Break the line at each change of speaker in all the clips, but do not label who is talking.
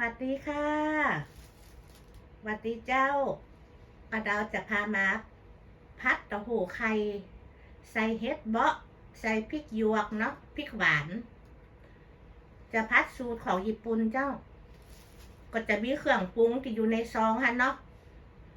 สวัสดีค่ะสวัสดีเจ้าปลาดาวจะพามาพัดต้าหู้ไข่ใส่เห็ดเบาะใส่พริกหยวกเนาะพริกหวาน จะพัดสูตรของญี่ปุ่นเจ้า ก็จะมีเครื่องปรุงที่อยู่ในซองฮะเนาะ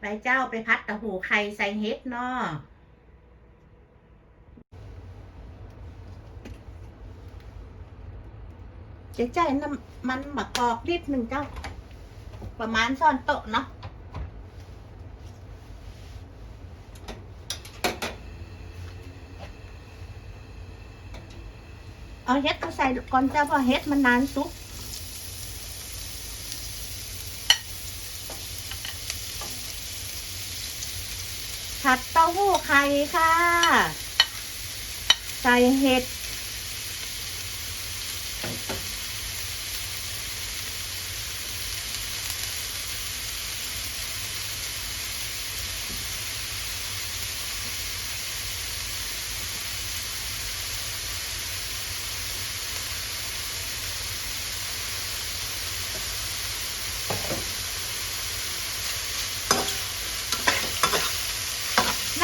ไปเจ้าไปพัดต้าหู้ไข่ใส่เห็ดเนาะ จะใจน้ำมันมะกอกนิดหนึ่งเจ้า ประมาณซ่อนโต๊ะเนาะเอาเฮ็ดก็ใส่ก่อนเจ้าเพราะเฮ็ดมันนานสุกผัดเต้าหู้ไข่ค่ะ ใส่เห็ด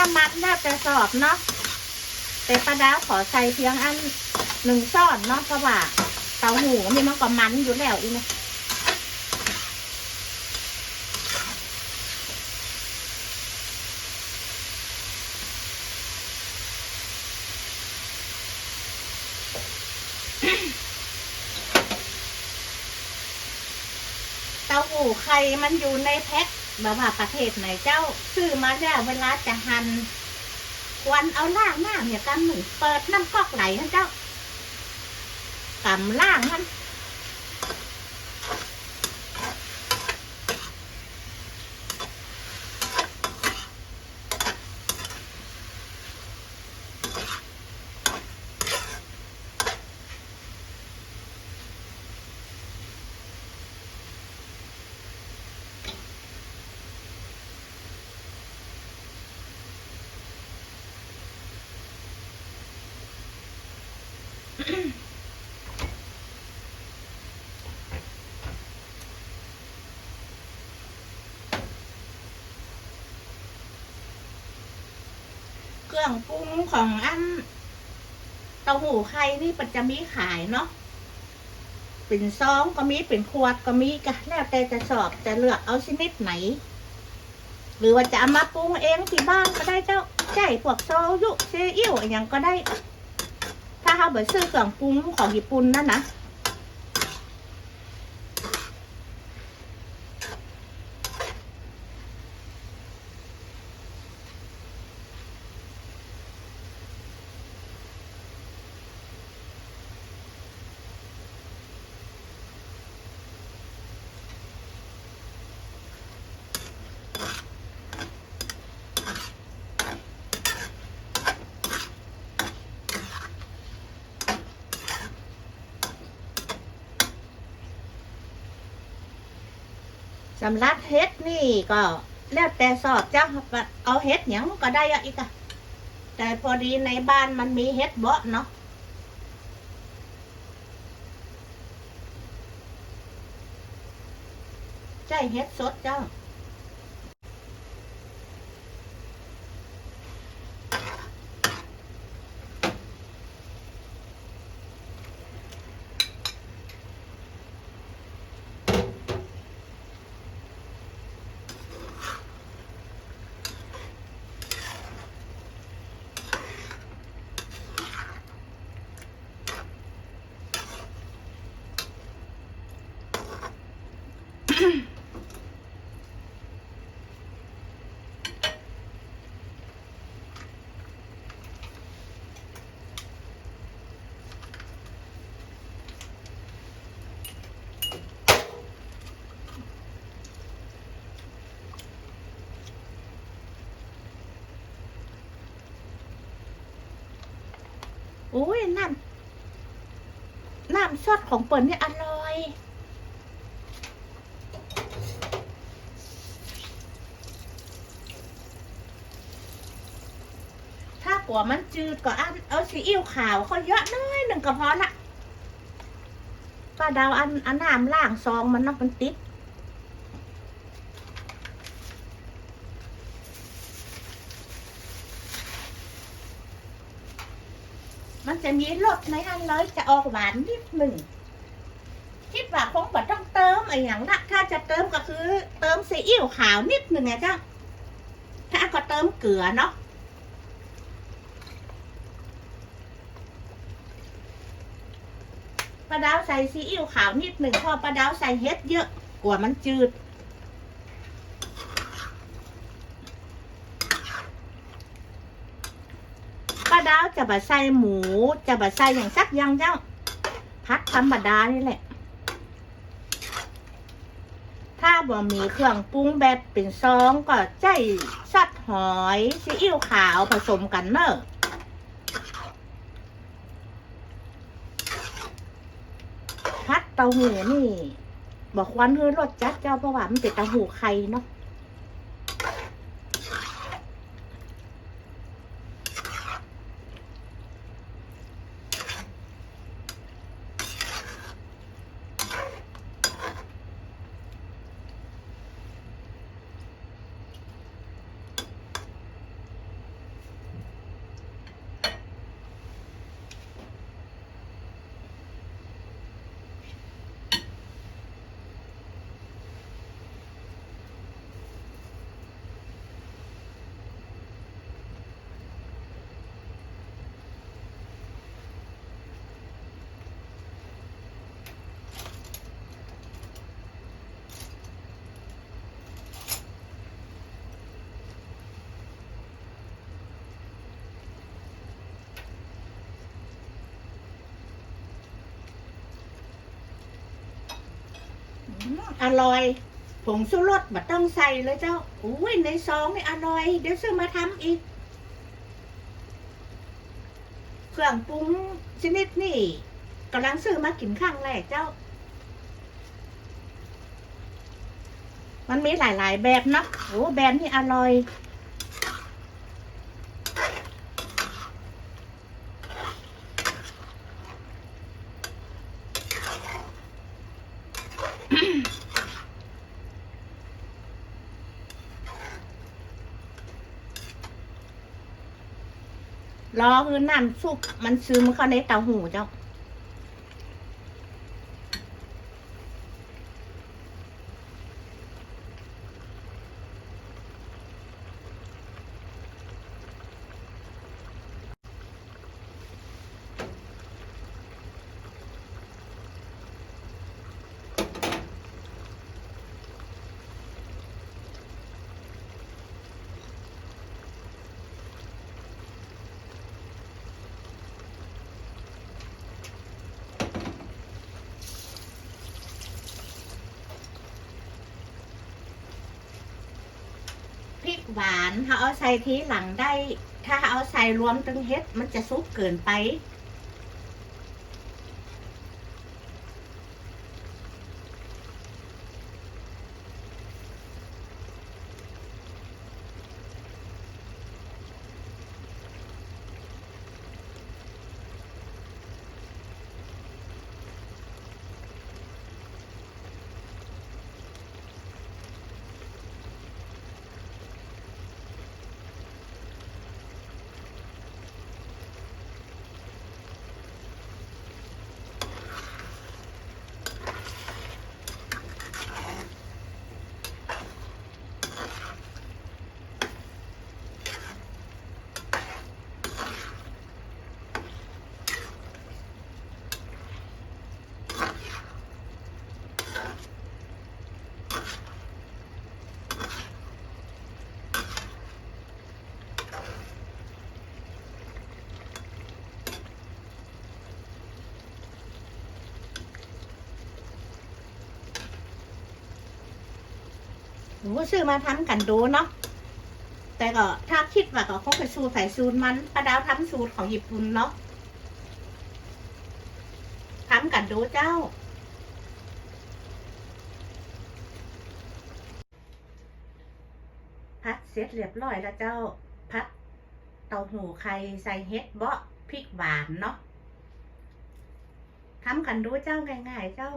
น้ำมันน่าจะสอบเนาะแต่ปลาดาวขอใส่เพียงอันหนึ่งซ่อนเนาะเพราะว่าเตาหูมีมันก็มันอยู่แล้วอีกนะเต้าหู้ไข่มันอยู่ในแพ็ค บบว่าประเทศไหนเจ้าซื้อมาแล้วเวลาจะหัน่นควรเอาล่างหน้าเนี่ยกำหนึ่งเปิดน้ำก๊อกไหลนะเจ้ากำล่างมัน รื่องปรุงของอันเต้าหู้ไข่นี่มันจะมีขายเนาะเป็นซองก็มีเป็นขวดก็มีก็แล้วแต่จะสอบจะเลือกเอาชนิดไหน หรือว่าจะเอามาปรุงเองที่บ้านก็ได้เจ้าใช่พวกโซยุเซอิ๊วอย่างก็ได้ ถ้าเขาไปซื้อเครื่องปรุงของญี่ปุ่นนั่นนะ สำหรับเฮ็ดนี่ก็แล้วแต่สอบเจ้าเอาเฮ็ดหยังก็ได้อะอีกอะแต่พอดีในบ้านมันมีเฮ็ดเบาะเนาะใช่เฮ็ดสดเจ้า โอ้ยน้ำน้ำซอสของเปิ่นนี่อร่อย ถ้า กลัวมันจืดก็เอาเอาซีอิ๊วขาวเขาเยอะน้อยหนึ่งก็พอละป้าดาวอันอันน้ำล่างซองมันนอกมันติดมันจะมีรสในอันเลยจะออกหวานนิดหนึ่งคิดว่าคงบ่ต้องเติมอะไรอย่างละถ้าจะเติมก็คือ เติมซีอิ๊วขาวนิดหนึ่งไงจ้าถ้าก็เติมเกลือเนาะ ปลาดาวใส่ซีอิ๊วขาวนิดหนึ่งพอปลาดาวใส่เฮ็ดเยอะกว่ามันจืดปลาดาวจะบะใส่หมู จะบะใส่อย่างสักย่างเจ้าพัดธรรมดานี่แหละ ถ้าบ่มีเครื่องปรุงแบบเป็นซองก็ใจซัดหอยซีอิ๊วขาวผสมกันเนอะ พัด เต้าหู้นี่บอกควันคือรสจัดเจ้าเพราะว่ามันเป็นเต้าหู้ไข่เนาะ อร่อยผงชูรสบัต้องใส่เลยเจ้าอุ้ยในซองนี่อร่อย เดี๋ยวซื้อมาทำอีก เครื่องปรุงชนิดนี่กำลังซื้อมากินข้างแรกเจ้า มันมีหลายๆแบบเนาะโอ้แบบนี้อร่อย รอคือน้ำซุปมันซึมเข้าในเตาหูเจ้า หวานถ้าเอาใส่ทีหลังได้ ถ้าเอาใส่รวมตึงเฮ็ด มันจะซุปเกินไป นูซื้อมาทำกันดูเนาะแต่ก็ถ้าคิดว่าก็คงไปสูตรใส่สูตรมันป้าดาวทำสูตรของญี่ปุ่นเนาะทำกันดูเจ้า พัดเสร็จเรียบร้อยแล้วเจ้า พัดเต้าหู้ไข่ใส่เฮ็ดเบาะพริกหวานเนาะทำกันดูเจ้าง่ายๆเจ้า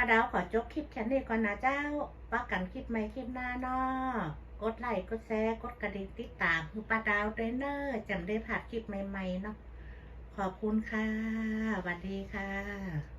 ป้าดาวขอจบคลิปแค่นี้ก่อนนะเจ้าว่ากันคลิปใหม่คลิปหน้าเนาะกดไลค์กดแชร์กดกระดิ่งติดตามคือป้าดาวด้วยเนอะจำได้ผ่านคลิปใหม่ๆเนาะขอบคุณค่ะสวัสดีค่ะ